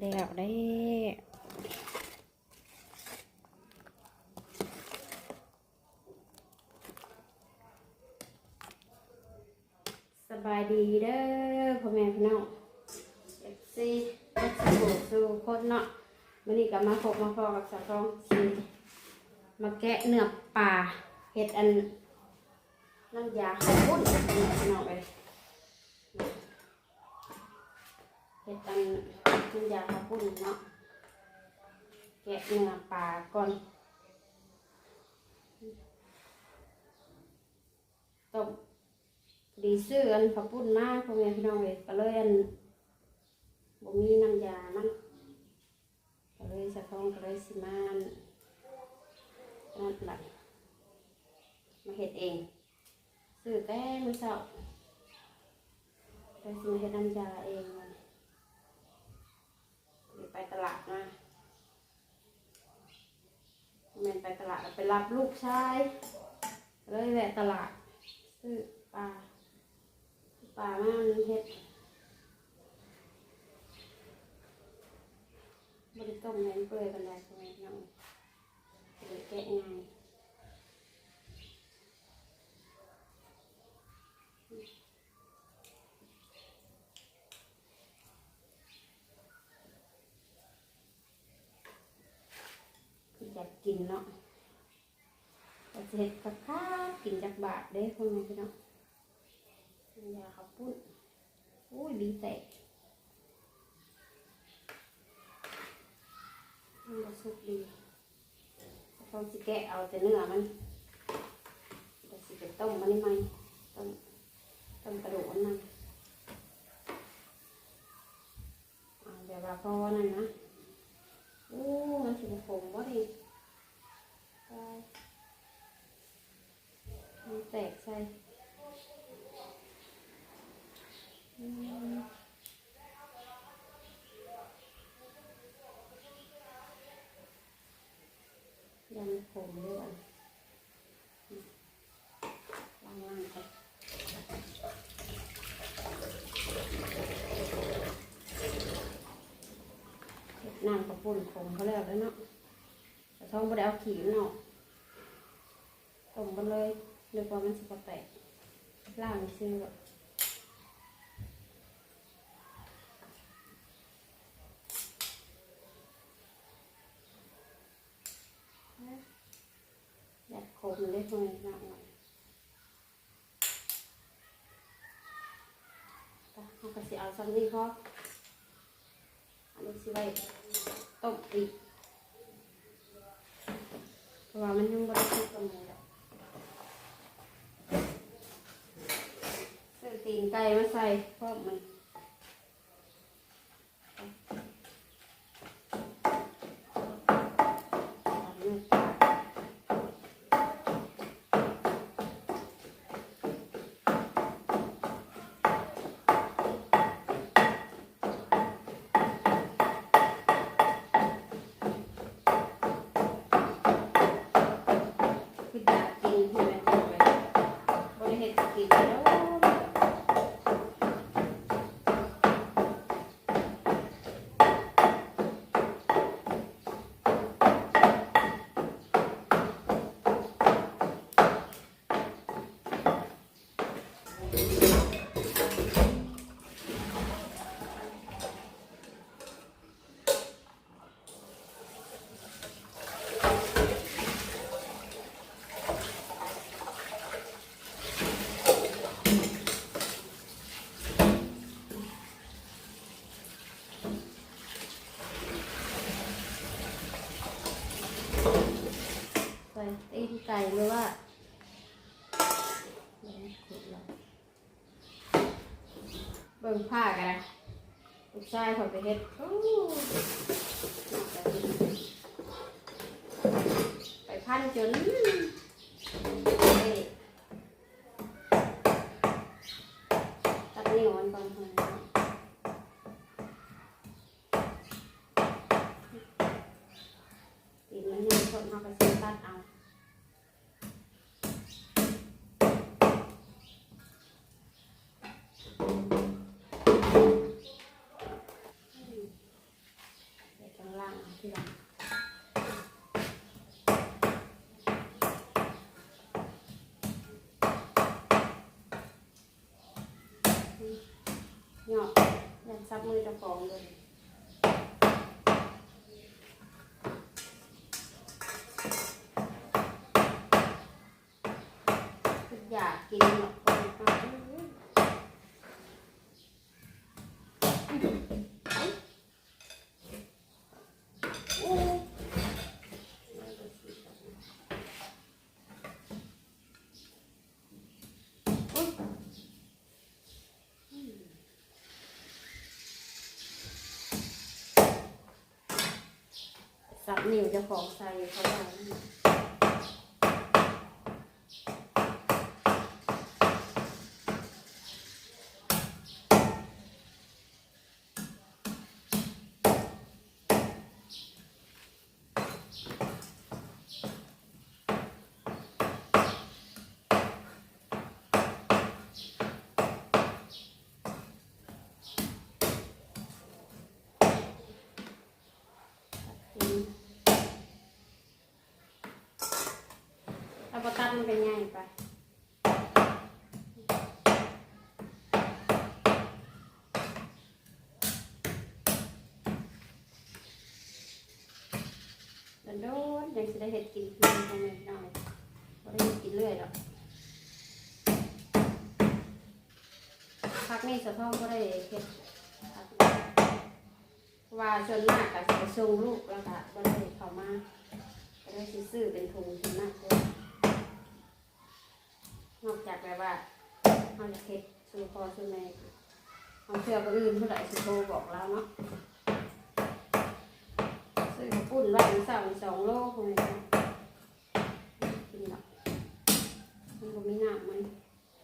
แล้วได้สบายดีเด้อพ่อแม่พี่น้องเอฟซีเอฟซีบูสู่คนเนาะวันนี้ก็มาพบมาพอกับสาวทองสีมาแกะเนื้อปลาเห็ดอันน้ำยาข้าวปุ้นพี่น้องเอ้ยเห็ดอัน น้ำยาข้าวปุ้นเนาะแกะเนื้อปลาก่อนต้มดีซื้ออันผักปุ้นมากพ่อแม่พี่น้องเลยก็เลยอันบ่มีน้ำยามันก็เลยสะท้องก็เลยสิมาอันนั่นไหลมาเฮ็ดเองซื้อแต่มื้อเช้าเลยสิมาเฮ็ดน้ำยาเองมันนี่ ไปตลาดมาแม่นไปตลาดไปรับลูกชายเลยแหละตลาดซื้อปลาปลามันเฮ็ดบริต้มแห้นเปื่อยกันได้ใช่ไหมน้องเดี๋ยวแกะง่ายอยา กินเนาะแต่เฮ็ดกับข้ากินจากบาทเด้คนนี้พี่น้องยาข้าปุ้นอุ้ยดีแตกมันก็สุกดีต้องสิแกะเอาแต่เนื้อมันเดี๋ยวสิไปต้มมันนี่ไหมต้มต้มกระดูกมันนั่นเดี๋ยวว่าพอนั่นนะอู้มันสิบขมบ่ดี มันแตกใส่ยังผมด้วยล่างๆก่อนเฮ็ดน้ำกระปุ่นผมเขาแล้วแล้วเนาะแต่ท้องบ่ได้เอาขีมเนาะ ต้มไปเลยนึกว่ามันสิบ่แตกล่างซื้อแบบอยากขมเลยทำไมหนักหน่อยเอาก็สิเอาซัมนี่พออันนี้สิไว้ต้มอีกเพราะว่ามันยังบริสุทธิ์ตรงนี้แหละซื้อ ตีนไก่มาใส่เพราะมันตัดเนื้อปลา คืออยากกินใช่ไหมถูกไหมบริเหตุกินแล้วใส่ตีนไก่ หรือว่าเบิ่งผ้ากันนะลูกชายเขาไปเฮ็ดไปพันจนตัดนิ้วมันก่อนเถอะนะตีนมันยังคนเอาไปตัดเอา ทีหลังหยอกยันซับ มือจะฟองเลยากกินหรอกคนฟังโอ้สับ นิ้วเจะของใส่เขาไว้ แล้วก็ตั ดมันเป็นไงไปโดนยังจะได้เห็ดกินกินกันหน่อยหน่อยก็ได้กินเรื่อยหรอกพักนี่สะท้องก็ได้เห็ดว่าส่วนมากก็จะส่งลูกแล้วก็ก็ได้เข้ามาก็ได้ซื้อเป็นถุงส่วนมากเลย นอกจากแบบว่าเราจะเฮ็ดสู่พ่อสู่แม่เอาเชื่อคนอื่นเท่าไหร่สิโทรบอกเราเนาะซื้อปุ้นไว้ในเสาสองโลคนนี้กินหรอกมันก็มีน้ำมัน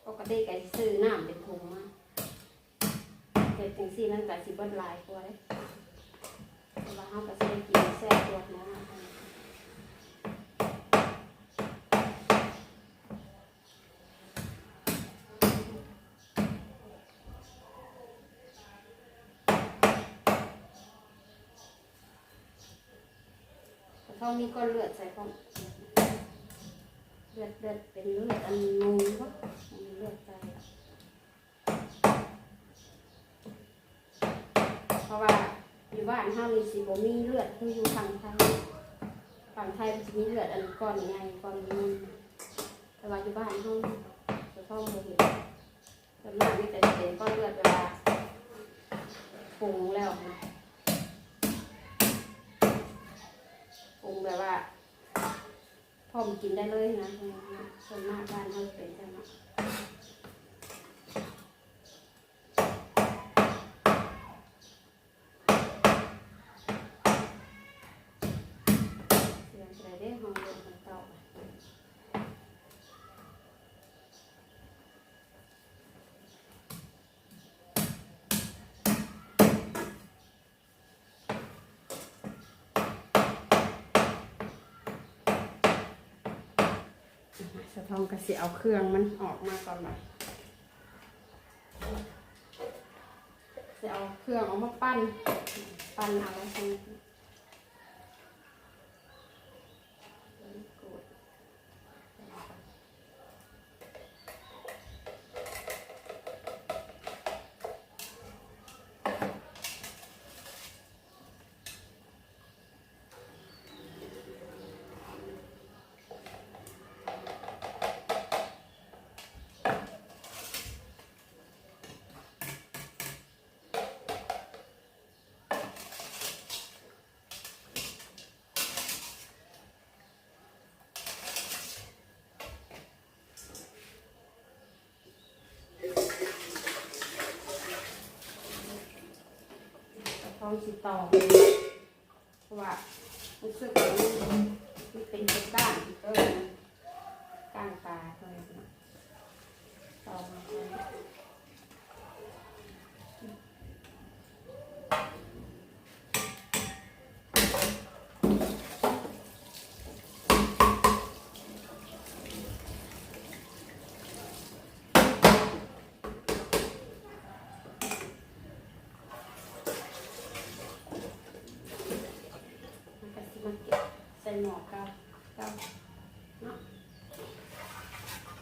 ปกติก็สิซื้อน้ำเป็นถุงมาเด็ดจังซี่มันก็สิเบิดหลายกว่าเลยแต่ว่าเฮาก็สิได้กินแซ่บตัวนะ แต่เขามีก้อนเลือดใส่ของเลือดเลือดเป็นเลือดอันนูนก็มีเลือดใจอะเพราะว่าอยู่บ้านเฮานี่สิบ่มีเลือดคืออยู่ฝั่งไทยฝั่งไทยมันสิมีเลือดอันก้อนใหญ่ก้อนนี้แต่ว่าอยู่บ้านเฮาจะต้องบ่เห็นส่วนมากมีแต่เห็นก้อนเลือดเวลาปรุงแล้วนะ ปรุงแบบว่าพร้อมกินได้เลยนะส่วนมากบ้านเขาเป็นจังนั้สียงใจได้ห้องเรียนของเก่า สะทองกระเสียเอาเครื่องมันออกมาก่อนหน่อยจะเอาเครื่องออกมาปั้น ปั้นเอาไว้ตรง นี้ท้องสิต่อเพราะว่ารู้สึกว่ามันมันเป็นเป็นก้านก็ก้านปลาเลย หมอกกับกับเนาะ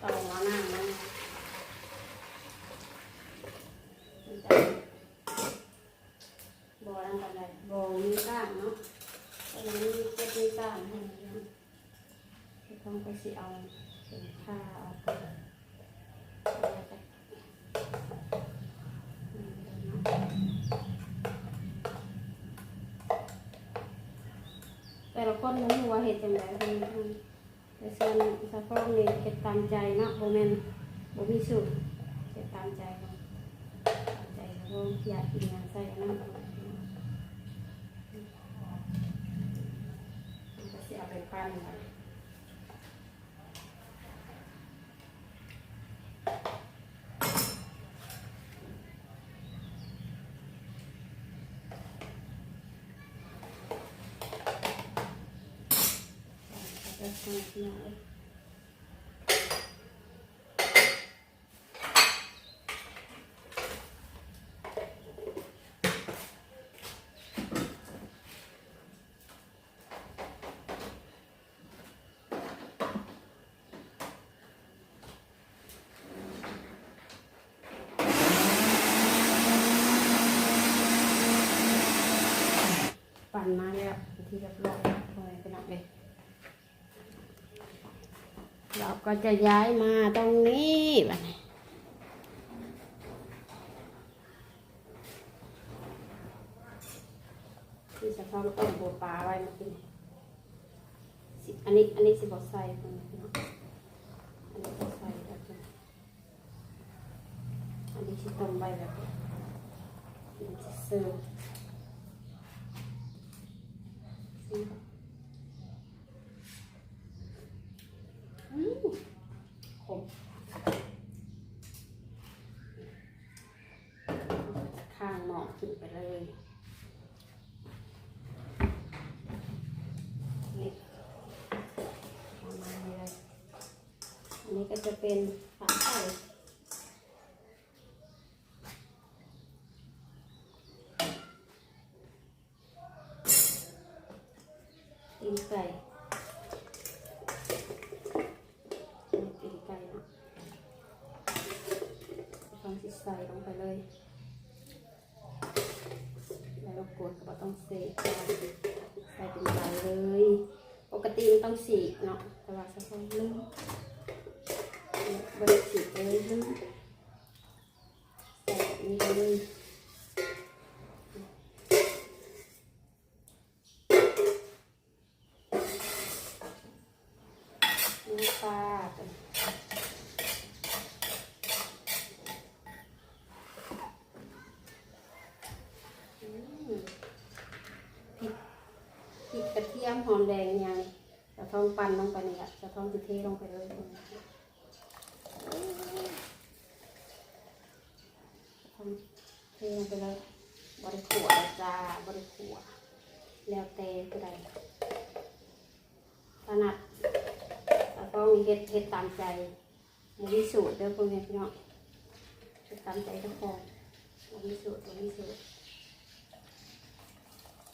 ต่อหัวหน้ามันมันจะบอนั่นกันเลยบอมีก้างเนาะตอนนี้เก็บมีก้างให้นะต้องไปสิเอาเป็นผ้าเอาไปเอาไปอืมเดี๋ยวเนาะ แต่ละ คนมันหัวาเห็ดจังไดเพิ่นแต่ส่วนสะพองนี่เฮ็ดตามใจเนาะบ่แม่นบ่มีสูตรเฮ็ดตามใจเนาะตามใจเขาอยากกินหยังใส่อันนั้นก็เนาะก็สิเอาไปปั้นไว้ก็จะ ปั่นมาแล้วที่เรียบร้อยพอไปนับเลย เราก็จะย้ายมาตรงนี้แบัดนี้ที่สะพองต้มบัวปลาไว้เมื่อกี้นี่สิอันนี้อันนี้สิบอใส่คนนี้เนาะอันนี้บอใส่แล้วจ้อันนี้สิต้มไว้แบบนี้มันจะเสิร์ฟซิมก่อมขมข้างหมอกขึ้นไปเลย นี่ประมาณนี้เลย อั นี้ก็จะเป็นฝาไก่ตีนไก่ตีนไก่นะต้องสิใส่ลงไปเลย แล้วเรากดก็ต้องเสกใส่เป็นใบเลย ปกติมันต้องสีเนาะแต่ว่าสักคนลืม บริสีกเลยลืมใส่แบบนี้เลยน้ำปลาพริกกระเทียมหอมแดงยังจะท้องปั่นลงไปนี่แหละจะท้องจะเทลงไปเลย เทลงไปเลยบริขัวจ้าบริขัวแล้วแต่ก็ได้ถนัดแล้วก็มีเฮ็ดเฮ็ดตามใจมีวิสูตรเด้อพวกนี้พี่น้องเฮ็ดตามใจทุกคนบ่มีสูตรบ่มีสูตร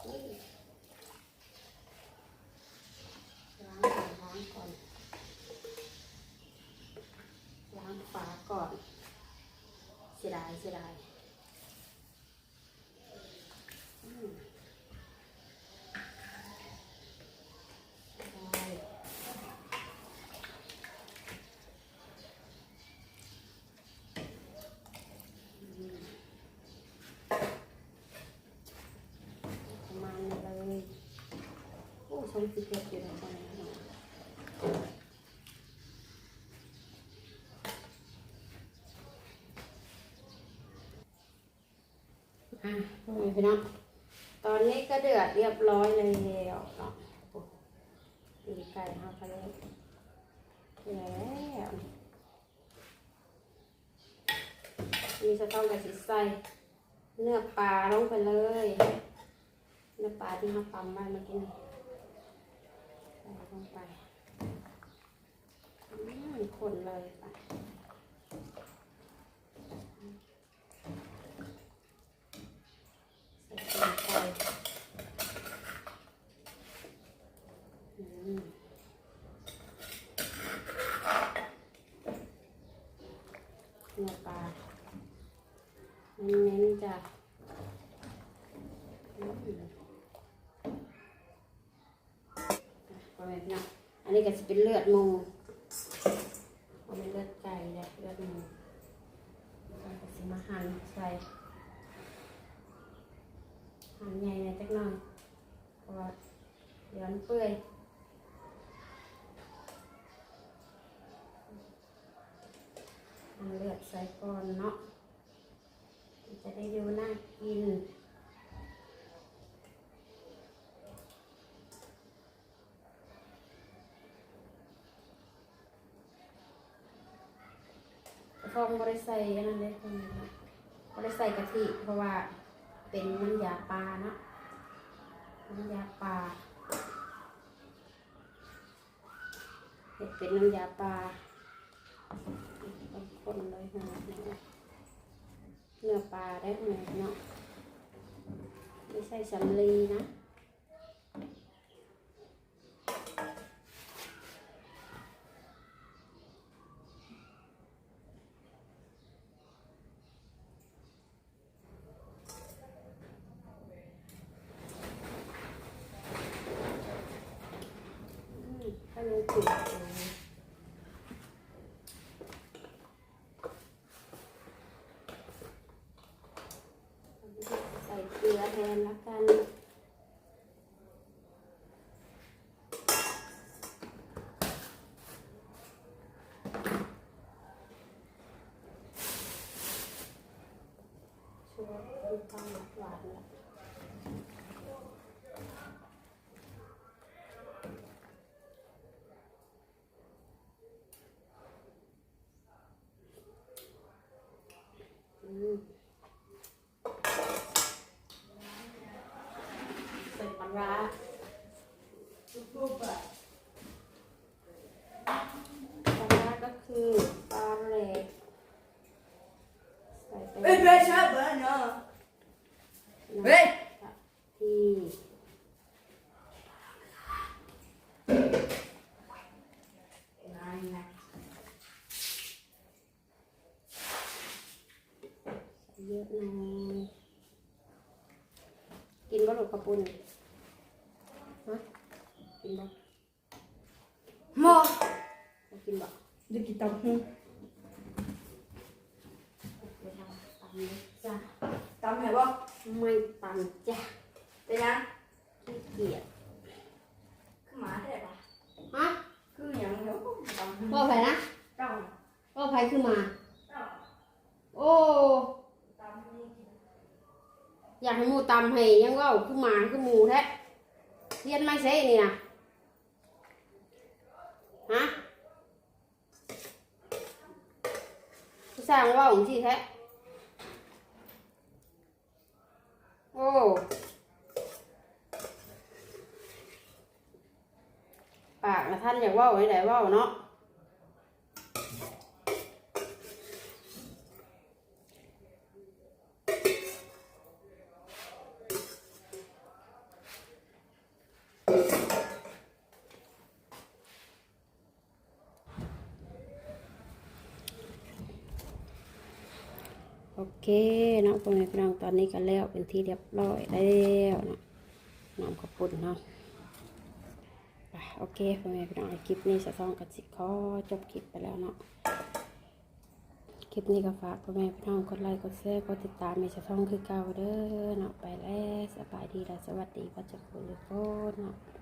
อุ้ย ล้างก่อนล้างก่อน ล้าง ฝาก่อน เสียดายเสียดายมเสียดายอืมประมาณนี้เลยโอ้สองสิเอ็ดอยู่แล้วตอนนี้เนาะอะพวก นี้พี่น้องตอนนี้ก็เดือดเรียบร้อยเลยแล้วเนาะโอ้ตีไก่เอาไปเลยแล้วมีสต้องกับสิใส่เนื้อปลาลงไปเลย เนื้อปลาที่เราปั๊มไว้เมื่อกี้นี่ใส่ลงไป อืมคนเลยไปใส่ลงไป อืม เนื้อปลาเน้นๆจ้ะอืมอะพ่อแม่พี่น้องอันนี้ก็จะเป็นเลือดหมูเอาเป็นเลือดไก่และเลือดหมูก็สิมาหั่นใส่หั่นใหญ่หน่อยจักหน่อยเพราะว่าเดี๋ยวมันเปื่อย เอาเลือดใส่ก่อนเนาะมัน จะได้ดูน่ากินฟองบริใส่อันนั้นเลยคนนี้นะบริใส่กะทิเพราะว่าเป็นน้ำยาปลาเนาะน้ำยาปลาเห็ดเป็นน้ำยาปลาคนเลยนะ เนื้อปลาได้เหมเนาะไม่ใช่สำลีนะอืมถ้ารู้จุดเลย ใส่เกลือแทนละกัน ชัวร์ดู ความหวานละอืม ใส่ปลาร้าปลาร้าก็คือปลาเหล็กใส่ไป Ey, ben şaban ya. ที่ เฮ้ย ที่เยอะหน่อยกินบะหลูกก ระปุนฮะกินบ่ Ma. บ่กินบ่ De qui t'en fous เวลาตำเลยจ้ะ T'en mets pas. ไม่ตำจ้ะ T'es là ขี้เกียจ Comment t'es pas ฮะ Cứ nhận hiểu T'en พ่อไผนะ T'en พ่อไผคือมา T'en โอ้ T'en อยากให้หมูตำให้ยังว่าคือหมาคือหมูแท้เรียนไม่ใช่นี่นะฮะผู้สร้างว่าของที่แท้โอ้ปากนะท่านอยากว่าไว้ไหนว่าเนาะ เคเนาะพ่อแม่พี่น้องตอนนี้ก็แล้วเป็นที่เรียบร้อยแล้วเนาะน้ำขอบคุณเนาะไปโอเคพ่อแม่พี่น้องคลิปนี้สะท้องกับสิขอจบคลิปไปแล้วเนาะคลิปนี้ก็ฝากพ่อแม่พี่น้องกดไลค์กดแชร์กดติดตามในสะท้องคือเก่าเด้อเนาะไปแล้วสบายดีและสวัสดีพ่อเจ้าคุณทุกคนเนาะ